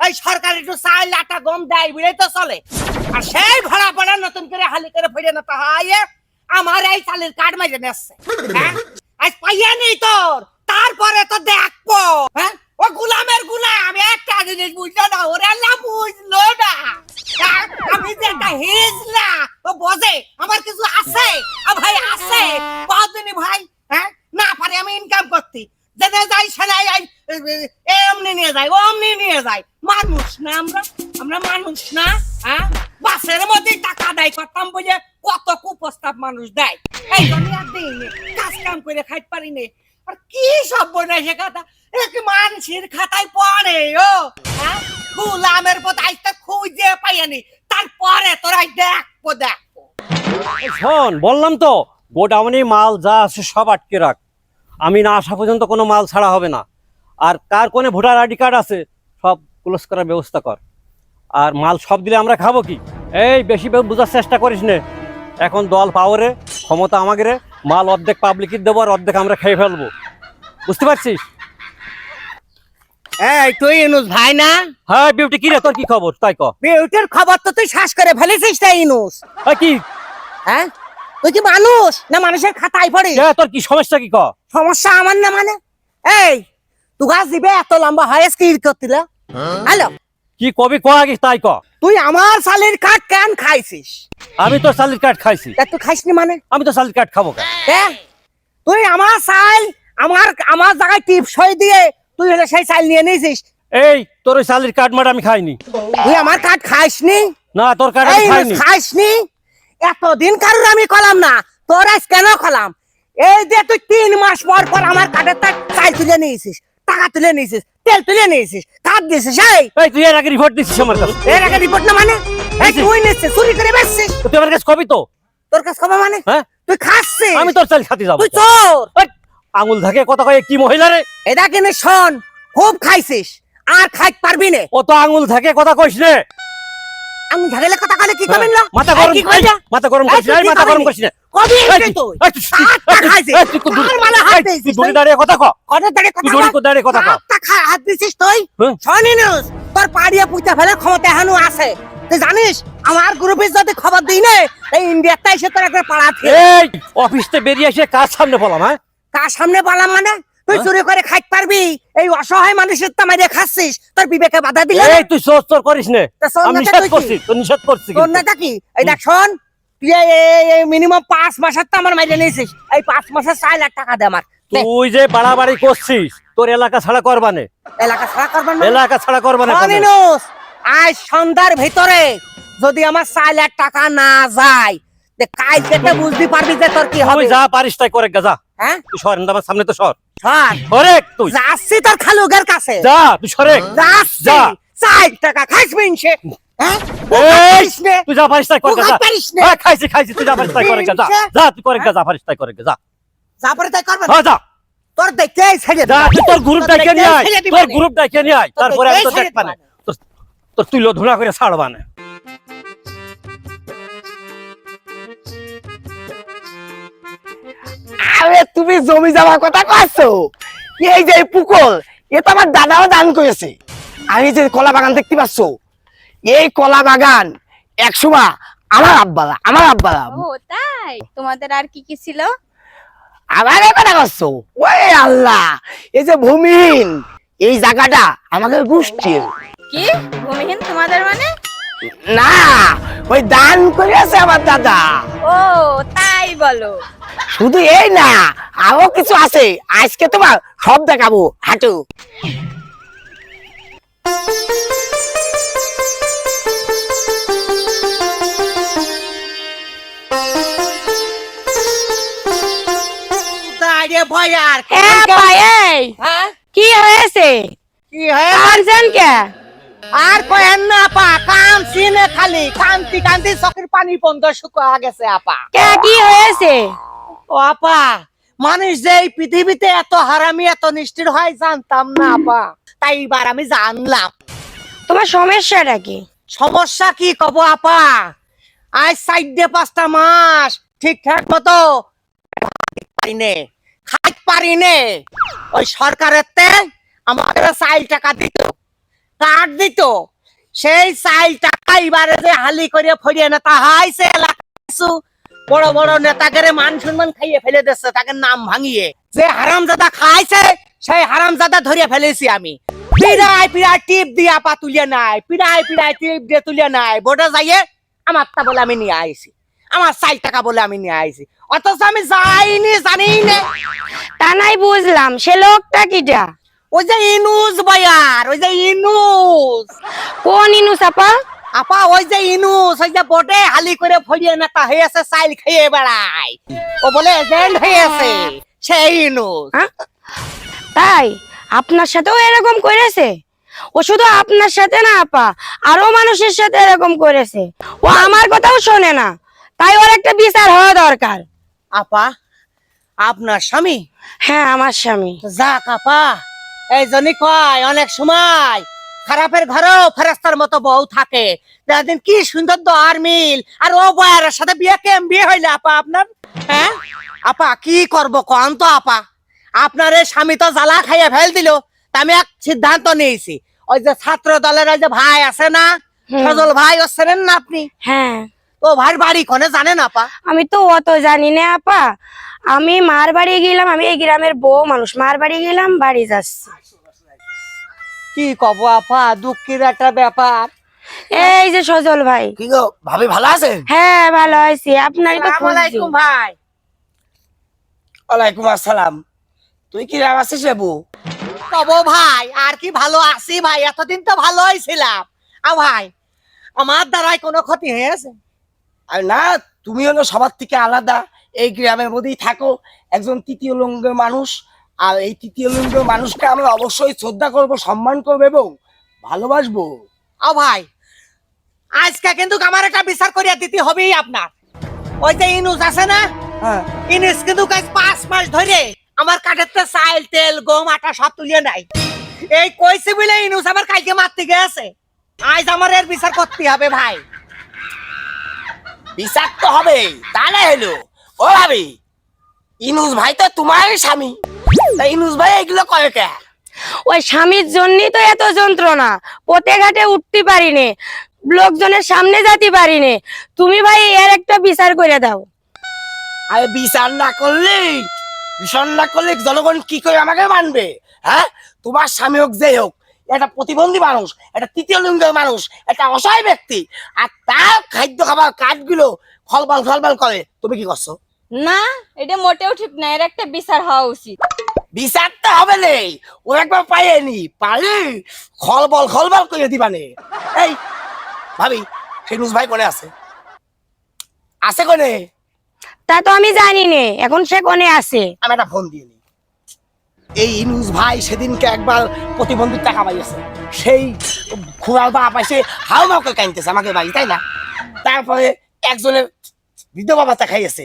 এই সরকার একটু চাল, আটা, গম দেয় বিড়াই তো চলে। আর সেই ভাড়া পড়া নতুন করে হালি করে ফিরে না তাহাই আমার এই চালের কাঠ মাঝে নেছে হ্যাঁ? আজ পাইয়া নেই তোর, তারপরে তো দেখব। হ্যাঁ? ও গুলামের গুলাম একটা জিনিস বুঝলো না, ওরে আল্লাহ বুঝলো না। হ্যাঁ? আমি যে একটা হিজলা ও বোঝে, আমার কিছু আছে? ভাই আছে। ভাই হ্যাঁ? না পারে আমি ইনকাম করতে। যেতে যাই সেনাই যাই এমনি নিয়ে যাই অমনি নিয়ে যাই। মানুষ না আমরা আমরা মানুষ না হ্যাঁ? বাসের মধ্যে টাকা দেয় করতাম বুঝে কত কুপ্রস্তাব মানুষ দেয়। এই জন্য আর দিই নে, কাজ কাম করে খাইতে পারি নে। আর কি সব বনে সে কথা? এক মানুষের খাতায় পড়ে ও হ্যাঁ? গুলামের পথ আইতে খুঁজে পাইনি তারপরে তোরাই দেখব দেখব। শোন বললাম তো গোডাউনে মাল যা আছে সব আটকে রাখ। আমি না আসা পর্যন্ত কোনো মাল ছাড়া হবে না। আর কার কোনে ভোটার আইডি কার্ড আছে সব ক্লোজ করার ব্যবস্থা কর। আর মাল সব দিলে আমরা খাব কি? এই বেশি বোঝার চেষ্টা করিস নে। এখন দল পাওয়ারে ক্ষমতা আমাকে রে মাল অর্ধেক পাবলিকের দেবো আর অর্ধেক আমরা খেয়ে ফেলব। বুঝতে পারছিস? এই তুই ইনুস ভাই না? হ্যাঁ বিউটি কি রে তোর কি খবর? তাই ক। বিউটির খবর তো তুই শ্বাস করে ফেলেছিস ইনুস। এই কি? হ্যাঁ? তুই কি মানুষ না মানুষের খাতায় পড়ে তোর কি সমস্যা কি ক? সমস্যা আমার না মানে? এই তুই গাছ দিবে এত লম্বা হয়েস কি করছিল হ্যালো? কি কবি ক আগে তাই ক? তুই আমার শালির কাঠ কেন খাইছিস? আমি তো সালির কার্ড খাইছি। তা তুই খাইসনি মানে? আমি তো সালির কার্ড খাব? কে? তুই আমার চাল আমার আমার জায়গায় টিপ সই দিয়ে তুই হলে সেই চাল নিয়ে নিয়েছিস। এই তোর ওই সালির কার্ড মাঠ আমি খাইনি। তুই আমার কাঠ খাইসনি? না তোর কার্ড এই আমি খাইনি। খাইসনি? এতদিন কারোর আমি কলাম না তোর আজ কেন কলাম? এই যে তুই তিন মাস পর পর আমার কাঠের তার চাল তুলে নিয়েছিস টাকা তুলে নিয়েছিস তেল তুলে নিয়েছিস কাঠ দিয়েছিস এই। এই তুই এর আগে রিপোর্ট দিচ্ছিস আমার কাছে। এর আগে রিপোর্ট না মানে? এই তুই নিচ্ছিস চুরি করে বেচছিস। তুই আমার কাছে কবি তো? তোর কাছে খবর মানে? হ্যাঁ। তুই খাচ্ছিস। আমি তোর চাল খাতে যাব। তুই চোর। আঙুল থাকে কথা কয়ে কি মহিলা রে? এটা কিনে শোন খুব খাইছিস আর খাইতে পারবি না। ও তো আঙুল থাকে কথা কইস রে আমি ঝাড়েলে কথা কলে কি করবেন না মাথা গরম কি কইলা? মাথা গরম করিস না, তুই এই, কি মাথা গরম করিস না। কবি এসে তুই- তুই এই, তুই- সাতটা এই, তুই- খাইছিস এই, তুই দূরে- কার মালা হাত এই, তুই দূরে দাঁড়িয়ে কথা ক। কটা দাঁড়িয়ে কথা দড়ি কো। দাঁড়িয়ে কথা ক? সাতটা খা- হাত দিছিস তুই? হ্যাঁ। তোর পাড়িয়া পুইতা ফেলে ক্ষমতা আছে। তুই জানিস আমার গ্রুপে যদি খবর দিই না এই ইন্ডিয়াতে এসে তোর একটা পাড়া থেকে এই অফিসতে বেরিয়ে এসে কার সামনে বললাম হ্যাঁ? কার সামনে বললাম মানে? তুই হ্যাঁ? চুরি করে খাইতে পারবি। এই অসহায় মানুষের তো মারিয়ে খাচ্ছিস তোর বিবেকে বাধা দিলে এই তুই করিস নে। আমি নিষেধ করছি নিষেধ করছি তোর। নেতা কি? এই দেখ শোন। তুই মিনিমাম পাঁচ মাসের তো আমার নিয়েছিস। এই পাঁচ মাসের চার লাখ টাকা দে আমার। তুই যে বাড়াবাড়ি করছিস তোর এলাকা ছাড়া করবানে এলাকা ছাড়া করবেন না? এলাকা ছাড়া করবানে আজ সন্ধ্যার ভিতরে যদি আমার চার লাখ টাকা না যায় তে কাল বুঝতে পারবি যে তোর কি হবে। যা পারিস তাই করে গা যা। হ্যাঁ? তুই আমার সামনে তো সর। সর? সরেক তুই। যাচ্ছি তোর খালুগের কাছে। যা তুই সরেক। যা। চার টাকা খাইস হ্যাঁ। তুই যা পারিস তাই করে তুই যা হ্যাঁ, খাইছি খাইছি তুই যা পারিস তাই করে যা। তুই করে যা পারিস তাই করে যা। যা পরে তাই করবে? হ্যাঁ যা। তোর দেখতে ছেড়ে যা তুই তোর গ্রুপ তোর নিয়ে আয়। তোর গ্রুপ নিয়ে আয়। তারপরে আমি তো ছেড়ে না তোর তোর তুইলো ধুলা করে ছাড়বা না জমি যাওয়ার কথা কইছো? এই যে পুকুর এ তো আমার দাদাও দান করেছে। আমি যে কলা বাগান দেখতে পাচ্ছ এই কলা বাগান একসময় আমার আব্বালা আমার আব্বালা ও তাই? তোমাদের আর কি কি ছিল? আমার কথা করছ ওই আল্লাহ এই যে ভূমিহীন এই জায়গাটা আমাদের গোষ্ঠীর। কি? ভূমিহীন তোমাদের মানে? না ওই দান করেছে আমার দাদা। ও তাই বলো। শুধু এই না আরও কিছু আছে। আজকে তোমার সব দেখাবো হাঁটু। এই। হ্যাঁ? কি হয়েছে? কি হয়ে কাঁদছেন কে? আর কয়েন না আপা। কানছি নে খালি। কান্তি কান্তি চোখের পানি বন্ধ শুকা গেছে আপা। কে কি হয়েছে? ও আপা মানুষ যে এই পৃথিবীতে এত হারামি এত নিষ্ঠুর হয় জানতাম না আপা। তাই এবার আমি জানলাম। তোমার সমস্যাটা কি? সমস্যা কি কব আপা? আজ চারটে পাঁচটা মাস ঠিকঠাক মতো পারি নে খাইতে পারি নে ওই সরকারের তে আমাদের চাইল টাকা দিত। কার্ড দিত। সেই চাইল টাকা এবারে যে হালি করে ফরিয়ে নেতা হাইছে এলাকা কিছু বড় বড় নেতাকে মান সম্মান খাইয়ে ফেলে দিচ্ছে তাকে নাম ভাঙিয়ে। যে হারামজাদা খাইছে, সেই হারামজাদা ধরিয়ে ফেলেছি আমি। পিড়াই পিড়াই টিপ দিয়ে আপা তুলিয়ে নাই পিড়াই পিড়াই টিপ দিয়ে তুলিয়ে নাই। বোর্ডে যাইয়ে আমার তা বলে আমি নিয়ে আইছি। আমার চাই টাকা বলে আমি নিয়ে আইছি। অথচ আমি যাইনি জানি না। তা নাই বুঝলাম, সে লোকটা কিটা? ওই যে ইনুস বায়ার ওই যে ইনুস। কোন ইনু সাপা আপা ওই যে ইনুস ওই যে বোটে হালি করে ফড়িয়ে নেতা হয়েছে চাইল খেয়ে বেড়ায়। ও বলে এজেন্ট হয়েছে সেই ইনুস। হ্যাঁ? তাই? আপনার সাথেও এরকম করেছে? ও শুধু আপনার সাথে না আপা আরও মানুষের সাথে এরকম করেছে। ও আমার কথাও শোনে না তাই ওর একটা বিচার হওয়া দরকার। আপা আপনার স্বামী? হ্যাঁ আমার স্বামী। যাক আপা। এই জন্যই কয় অনেক সময় খারাপের ঘরেও ফেরাস্তার মতো বউ থাকে। দেখেন কি সুন্দর দোয়ার মিল। আর ও বয়ারের সাথে বিয়ে কেম বিয়ে হইলে আপা আপনার? হ্যাঁ? আপা কি করব কন তো আপা? আপনার এই স্বামী তো জ্বালা খাইয়ে ফেল দিল। তা আমি এক সিদ্ধান্ত নিয়েছি। ওই যে ছাত্র দলের ওই যে ভাই আছে না। সজল ভাই ও চেনেন না আপনি? হ্যাঁ। ও ভাইয়ের বাড়ি কোনে জানেন আপা? আমি তো অত জানি না আপা। আমি মার বাড়ি গেলাম আমি এই গ্রামের বউ মানুষ। মার বাড়ি গেলাম বাড়ি যাচ্ছি। কি কব আপা? দুঃখের একটা ব্যাপার। এই যে সজল ভাই। কি গো ভাবি ভালো আছেন হ্যাঁ ভালো আছি। আপনারই তো আসসালামু খুঁজছি। আলাইকুম ভাই। ওয়ালাইকুম আসসালাম। তুই কি রাম আছিস রে বউ? কব ভাই আর কি ভালো আছি ভাই? এতদিন তো ভালোই ছিলাম। আ ভাই আমার দ্বারাই কোনো ক্ষতি হয়েছে? আর না তুমি হলো সবার থেকে আলাদা। এই গ্রামের মধ্যেই থাকো একজন তৃতীয় লিঙ্গের মানুষ। আর এই তৃতীয় লিঙ্গের মানুষকে আমরা অবশ্যই শ্রদ্ধা করব সম্মান করব এবং ভালোবাসবো। আ ভাই আজকে কিন্তু আমার একটা বিচার করিয়া দিতে হবেই আপনার। ওই যে ইনুস আছে না? হ্যাঁ। ইনুস কিন্তু আজ পাঁচ মাস ধরে আমার কাঠের তো চাল তেল গম আটা সব তুলিয়ে নাই। এই কইছে বলে ইনুস আমার কালকে মারতে গেছে। আজ আমার এর বিচার করতে হবে ভাই। বিচার তো হবে। তা না হলো। ও ভাবি ইনুস ভাই তো তোমারই স্বামী। তা ইনুস ভাই এগুলো করে কে? ওই স্বামীর জন্যই তো এত যন্ত্রণা। পথে ঘাটে উঠতে পারিনি লোকজনের সামনে যেতে পারিনি। তুমি ভাই এর একটা বিচার করে দাও। আরে বিচার না করলে বিচার না করলে জনগণ কি করে আমাকে মানবে? হ্যাঁ? তোমার স্বামী হোক যে হোক একটা প্রতিবন্ধী মানুষ একটা তৃতীয় লিঙ্গের মানুষ একটা অসহায় ব্যক্তি আর তার খাদ্য খাবার কাঠগুলো ফলবাল ফলবাল করে তুমি কি করছ? না এটা মোটেও ঠিক না এর একটা বিচার হওয়া উচিত। বিচার তো হবে নেই ও একবার পাইনি পারি খলবল খলবল করে দিবানে এই ভাবি ফিরুজ ভাই কোনে আছে? আছে কোনে? তা তো আমি জানি নে এখন সে কোনে আছে? আমি একটা ফোন দিয়ে নিই এই ইনুস ভাই সেদিনকে একবার প্রতিবন্ধী টাকা পাইছে সেই খুড়ার বাপ এসে হাও মাও করে আমাকে বাড়ি তাই না? তারপরে একজনের বিধবা ভাতা খাইয়েছে।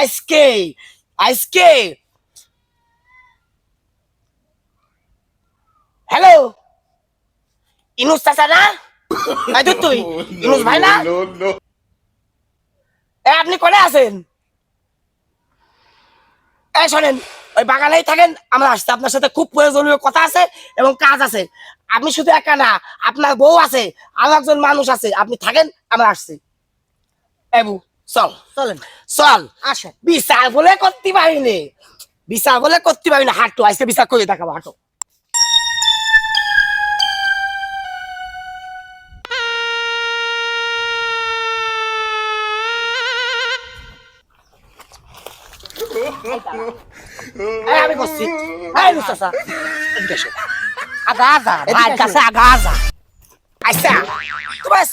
আজকে আজকে। হ্যালো? ইনুস চাচা না? তুই ইনুস ভাই না? আপনি কোনে আছেন? এই শোনেন ওই বাগানেই থাকেন আমরা আসছি। আপনার সাথে খুব প্রয়োজনীয় কথা আছে এবং কাজ আছে। আপনি শুধু একা না আপনার বউ আছে আরও একজন মানুষ আছে। আপনি থাকেন আমরা আসছি। এবু চল। চলেন। চল। আসেন। বিচার বলে করতে পারিনি। বিচার বলে করতে পারিনি। হাঁটো আজকে বিচার করে দেখাবো হাঁটো। আসো। কাছে আচ্ছা তোমার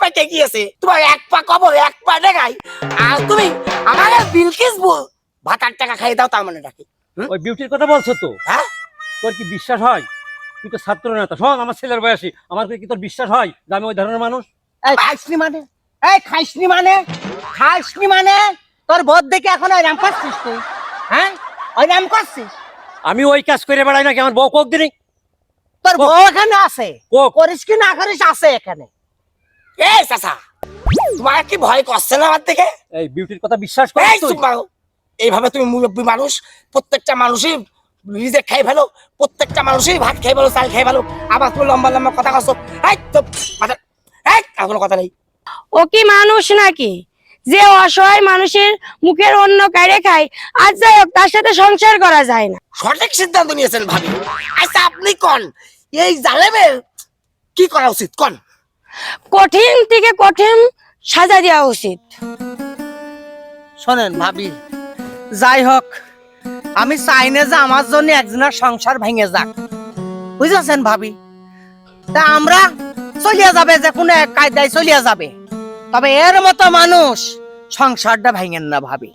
পেটে গিয়েছে তোমার এক পা কবর এক পা দেখাই আর তুমি আমাকে বিলকিস বল ভাতার টাকা খাইয়ে দাও তার মানে ডাকি ওই বিউটির কথা বলছো তো হ্যাঁ তোর কি বিশ্বাস হয় তুই তো ছাত্র নেতা শোন আমার ছেলের বয়সী। আমার কি তোর বিশ্বাস হয় যে আমি ওই ধরনের মানুষ এই খাইসনি মানে এই খাইসনি মানে খাইসনি মানে তোর বোধ দেখে এখন ওইরাম করছিস তুই হ্যাঁ ওইরাম করছিস আমি ওই কাজ করে বেড়াই নাকি? আমার বউ কোক দিনই তোর বউ এখানে আছে? কোক। করিস কি না করিস আছে এখানে। এই চাচা তোমার কি ভয় করছে না আমার থেকে এই বিউটির কথা বিশ্বাস এইভাবে তুমি মুরব্বী মানুষ প্রত্যেকটা মানুষই নিজে খাই ফেলো প্রত্যেকটা মানুষই ভাত খাই ফেলো চাল খাই ফেলো আবার তুমি লম্বা লম্বা কথা কছো এই তো মাথা এই আর কোনো কথা নেই। ও কি মানুষ নাকি? যে অসহায় মানুষের মুখের অন্য কাইরে খায় আর যাই হোক তার সাথে সংসার করা যায় না। সঠিক সিদ্ধান্ত নিয়েছেন ভাবি। আচ্ছা আপনি কন? এই জালেমের কি করা উচিত? কন? কঠিন থেকে কঠিন সাজা দেওয়া উচিত। শোনেন ভাবি যাই হোক আমি চাই না যে আমার জন্য একজনের সংসার ভেঙে যাক। বুঝেছেন ভাবি? তা আমরা চলিয়া যাবে যে কোনো এক কায়দায় চলিয়া যাবে। তবে এর মতো মানুষ সংসারটা ভাঙেন না ভাবি।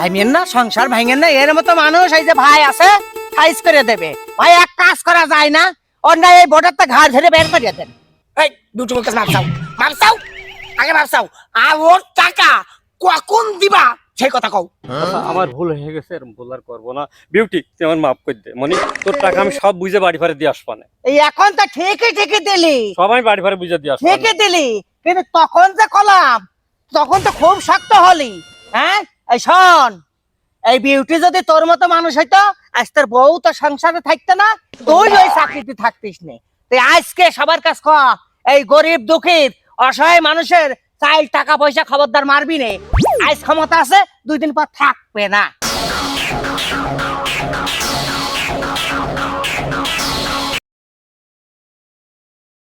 ভাঙেন না, সংসার ভাঙেন না, এর মতো মানুষ এই যে ভাই আছে সাইজ করে দেবে। ভাই, এক কাজ করা যায় না, অন্যায় এই বোর্ডারটা ঘাড় ধরে বের করে দেন। এই, দুটো মুখে মাপ চাও মাপ চাও, আগে মাপ চাও। আর ওর টাকা কখন দিবা? সেই কথা কও। আমার ভুল হয়ে গেছে এরকম ভুল আর করব না। বিউটি তুই আমার মাফ করে দে। মনি তোর টাকা আমি সব বুঝে বাড়ি ফারে দিয়ে আসব না। এই এখন তো ঠিকই ঠিকই দিলি। সব আমি বাড়ি ফারে বুঝে দিয়ে আসব ঠিকই দিলি। কিন্তু তখন যে কলাম তখন তো খুব শক্ত হলি। হ্যাঁ? এই শোন এই বিউটি যদি তোর মতো মানুষ হইতো আজ তোর বউ তো সংসারে থাকতো না তুই ওই চাকরিতে থাকতিস নে। তুই আজকে সবার কাছ ক এই গরিব দুঃখীর অসহায় মানুষের চাইল টাকা পয়সা খবরদার মারবি নে। আজ ক্ষমতা আছে দুই দিন পর থাকবে না।